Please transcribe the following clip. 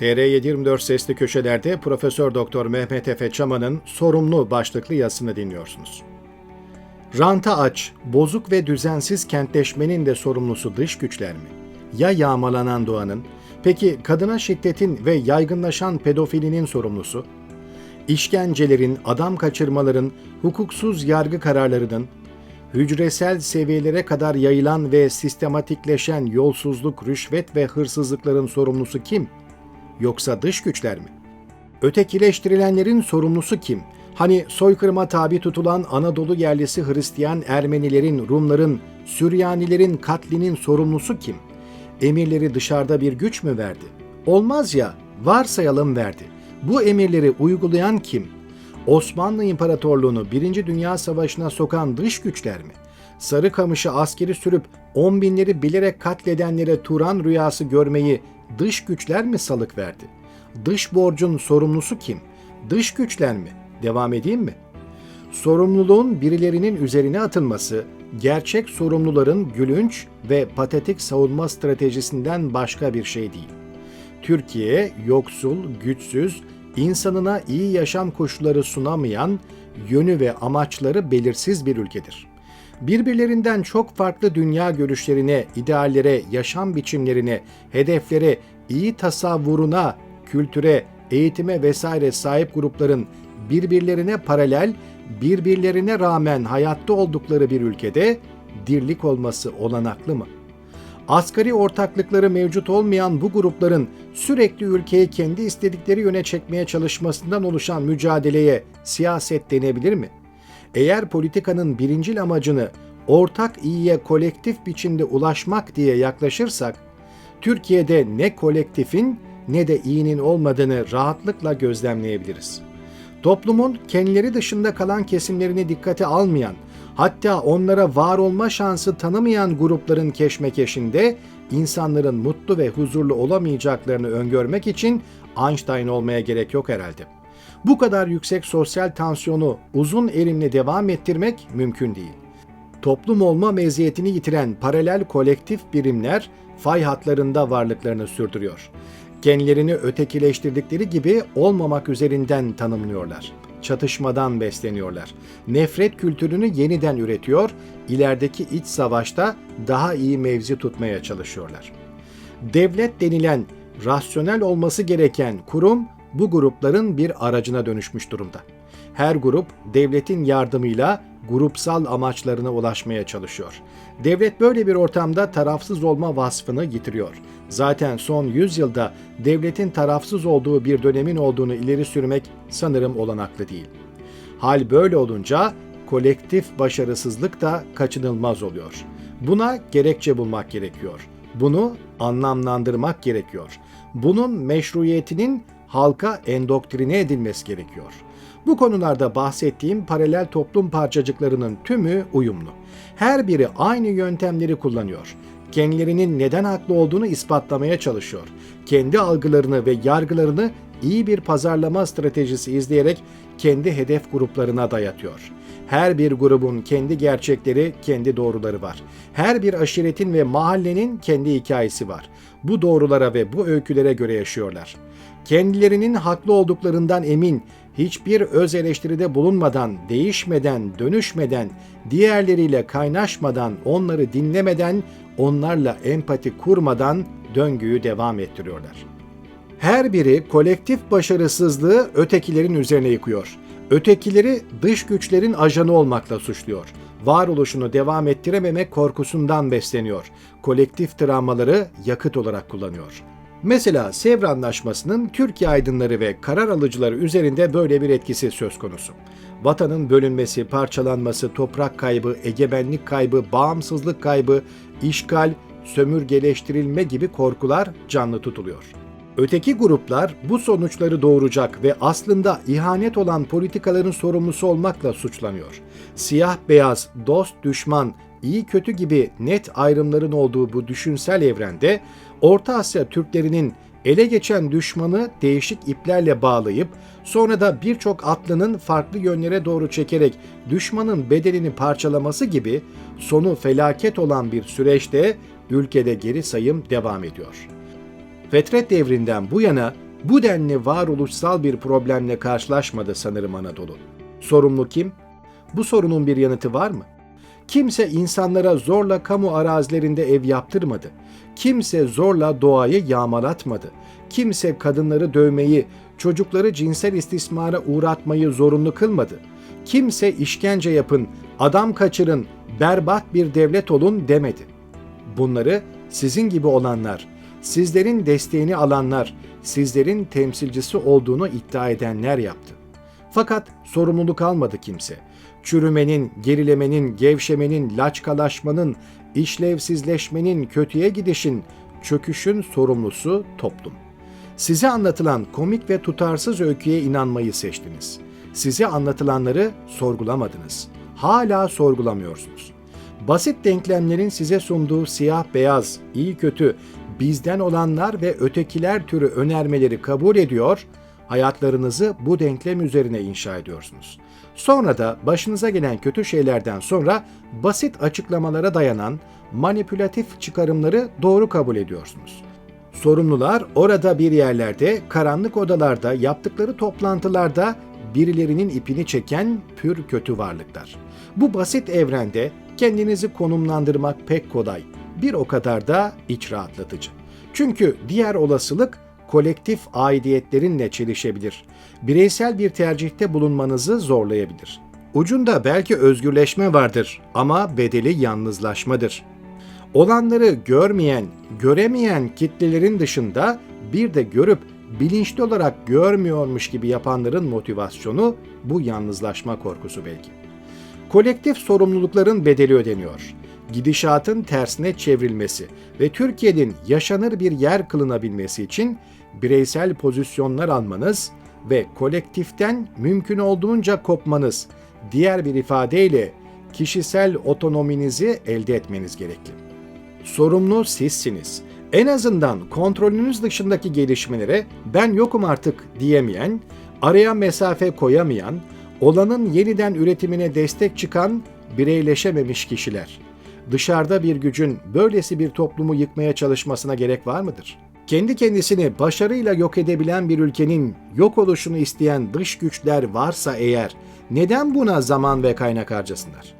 TR724 Sesli Köşeler'de Profesör Doktor Mehmet Efe Çaman'ın sorumlu başlıklı yazısını dinliyorsunuz. Ranta aç, bozuk ve düzensiz kentleşmenin de sorumlusu dış güçler mi? Ya yağmalanan doğanın? Peki kadına şiddetin ve yaygınlaşan pedofilinin sorumlusu? İşkencelerin, adam kaçırmaların, hukuksuz yargı kararlarının, hücresel seviyelere kadar yayılan ve sistematikleşen yolsuzluk, rüşvet ve hırsızlıkların sorumlusu kim? Yoksa dış güçler mi? Ötekileştirilenlerin sorumlusu kim? Hani soykırıma tabi tutulan Anadolu yerlisi Hristiyan Ermenilerin, Rumların, Süryanilerin katlinin sorumlusu kim? Emirleri dışarıda bir güç mü verdi? Olmaz ya, varsayalım verdi. Bu emirleri uygulayan kim? Osmanlı İmparatorluğunu Birinci Dünya Savaşı'na sokan dış güçler mi? Sarıkamış'ı askeri sürüp on binleri bilerek katledenlere Turan rüyası görmeyi dış güçler mi salık verdi? Dış borcun sorumlusu kim? Dış güçler mi? Devam edeyim mi? Sorumluluğun birilerinin üzerine atılması, gerçek sorumluların gülünç ve patetik savunma stratejisinden başka bir şey değil. Türkiye yoksul, güçsüz, insanına iyi yaşam koşulları sunamayan, yönü ve amaçları belirsiz bir ülkedir. Birbirlerinden çok farklı dünya görüşlerine, ideallere, yaşam biçimlerine, hedeflere, iyi tasavvuruna, kültüre, eğitime vesaire sahip grupların birbirlerine paralel, birbirlerine rağmen hayatta oldukları bir ülkede dirlik olması olanaklı mı? Asgari ortaklıkları mevcut olmayan bu grupların sürekli ülkeyi kendi istedikleri yöne çekmeye çalışmasından oluşan mücadeleye siyaset denebilir mi? Eğer politikanın birincil amacını ortak iyiye kolektif biçimde ulaşmak diye yaklaşırsak, Türkiye'de ne kolektifin ne de iyinin olmadığını rahatlıkla gözlemleyebiliriz. Toplumun kendileri dışında kalan kesimlerini dikkate almayan, hatta onlara var olma şansı tanımayan grupların keşmekeşinde insanların mutlu ve huzurlu olamayacaklarını öngörmek için Einstein olmaya gerek yok herhalde. Bu kadar yüksek sosyal tansiyonu uzun erimli devam ettirmek mümkün değil. Toplum olma meziyetini yitiren paralel kolektif birimler fay hatlarında varlıklarını sürdürüyor. Kendilerini ötekileştirdikleri gibi olmamak üzerinden tanımlıyorlar. Çatışmadan besleniyorlar. Nefret kültürünü yeniden üretiyor, ilerideki iç savaşta daha iyi mevzi tutmaya çalışıyorlar. Devlet denilen rasyonel olması gereken kurum bu grupların bir aracına dönüşmüş durumda. Her grup devletin yardımıyla grupsal amaçlarına ulaşmaya çalışıyor. Devlet böyle bir ortamda tarafsız olma vasfını yitiriyor. Zaten son 100 yılda devletin tarafsız olduğu bir dönemin olduğunu ileri sürmek sanırım olanaklı değil. Hal böyle olunca kolektif başarısızlık da kaçınılmaz oluyor. Buna gerekçe bulmak gerekiyor. Bunu anlamlandırmak gerekiyor. Bunun meşruiyetinin halka endoktrine edilmesi gerekiyor. Bu konularda bahsettiğim paralel toplum parçacıklarının tümü uyumlu. Her biri aynı yöntemleri kullanıyor. Kendilerinin neden haklı olduğunu ispatlamaya çalışıyor. Kendi algılarını ve yargılarını iyi bir pazarlama stratejisi izleyerek kendi hedef gruplarına dayatıyor. Her bir grubun kendi gerçekleri, kendi doğruları var. Her bir aşiretin ve mahallenin kendi hikayesi var. Bu doğrulara ve bu öykülere göre yaşıyorlar. Kendilerinin haklı olduklarından emin, hiçbir öz eleştiride bulunmadan, değişmeden, dönüşmeden, diğerleriyle kaynaşmadan, onları dinlemeden, onlarla empati kurmadan döngüyü devam ettiriyorlar. Her biri kolektif başarısızlığı ötekilerin üzerine yıkıyor. Ötekileri dış güçlerin ajanı olmakla suçluyor. Varoluşunu devam ettirememek korkusundan besleniyor. Kolektif travmaları yakıt olarak kullanıyor. Mesela Sevr Anlaşması'nın Türkiye aydınları ve karar alıcıları üzerinde böyle bir etkisi söz konusu. Vatanın bölünmesi, parçalanması, toprak kaybı, egemenlik kaybı, bağımsızlık kaybı, işgal, sömürgeleştirilme gibi korkular canlı tutuluyor. Öteki gruplar bu sonuçları doğuracak ve aslında ihanet olan politikaların sorumlusu olmakla suçlanıyor. Siyah beyaz, dost düşman, iyi kötü gibi net ayrımların olduğu bu düşünsel evrende Orta Asya Türklerinin ele geçen düşmanı değişik iplerle bağlayıp sonra da birçok atlının farklı yönlere doğru çekerek düşmanın bedenini parçalaması gibi sonu felaket olan bir süreçte ülkede geri sayım devam ediyor. Fetret devrinden bu yana bu denli varoluşsal bir problemle karşılaşmadı sanırım Anadolu. Sorumlu kim? Bu sorunun bir yanıtı var mı? Kimse insanlara zorla kamu arazilerinde ev yaptırmadı. Kimse zorla doğayı yağmalatmadı. Kimse kadınları dövmeyi, çocukları cinsel istismara uğratmayı zorunlu kılmadı. Kimse işkence yapın, adam kaçırın, berbat bir devlet olun demedi. Bunları sizin gibi olanlar, sizlerin desteğini alanlar, sizlerin temsilcisi olduğunu iddia edenler yaptı. Fakat sorumluluk almadı kimse. Çürümenin, gerilemenin, gevşemenin, laçkalaşmanın, işlevsizleşmenin, kötüye gidişin, çöküşün sorumlusu toplum. Size anlatılan komik ve tutarsız öyküye inanmayı seçtiniz. Size anlatılanları sorgulamadınız. Hala sorgulamıyorsunuz. Basit denklemlerin size sunduğu siyah beyaz, iyi kötü, bizden olanlar ve ötekiler türü önermeleri kabul ediyor, hayatlarınızı bu denklem üzerine inşa ediyorsunuz. Sonra da başınıza gelen kötü şeylerden sonra basit açıklamalara dayanan manipülatif çıkarımları doğru kabul ediyorsunuz. Sorumlular orada bir yerlerde, karanlık odalarda, yaptıkları toplantılarda birilerinin ipini çeken pür kötü varlıklar. Bu basit evrende kendinizi konumlandırmak pek kolay. Bir o kadar da iç rahatlatıcı. Çünkü diğer olasılık kolektif aidiyetlerinle çelişebilir. Bireysel bir tercihte bulunmanızı zorlayabilir. Ucunda belki özgürleşme vardır ama bedeli yalnızlaşmadır. Olanları görmeyen, göremeyen kitlelerin dışında bir de görüp bilinçli olarak görmüyormuş gibi yapanların motivasyonu bu yalnızlaşma korkusu belki. Kolektif sorumlulukların bedeli ödeniyor. Gidişatın tersine çevrilmesi ve Türkiye'nin yaşanır bir yer kılınabilmesi için bireysel pozisyonlar almanız ve kolektiften mümkün olduğunca kopmanız, diğer bir ifadeyle kişisel otonominizi elde etmeniz gerekli. Sorumlu sizsiniz. En azından kontrolünüz dışındaki gelişmelere ben yokum artık diyemeyen, araya mesafe koyamayan, olanın yeniden üretimine destek çıkan bireyleşememiş kişiler. Dışarıda bir gücün böylesi bir toplumu yıkmaya çalışmasına gerek var mıdır? Kendi kendisini başarıyla yok edebilen bir ülkenin yok oluşunu isteyen dış güçler varsa eğer neden buna zaman ve kaynak harcasınlar?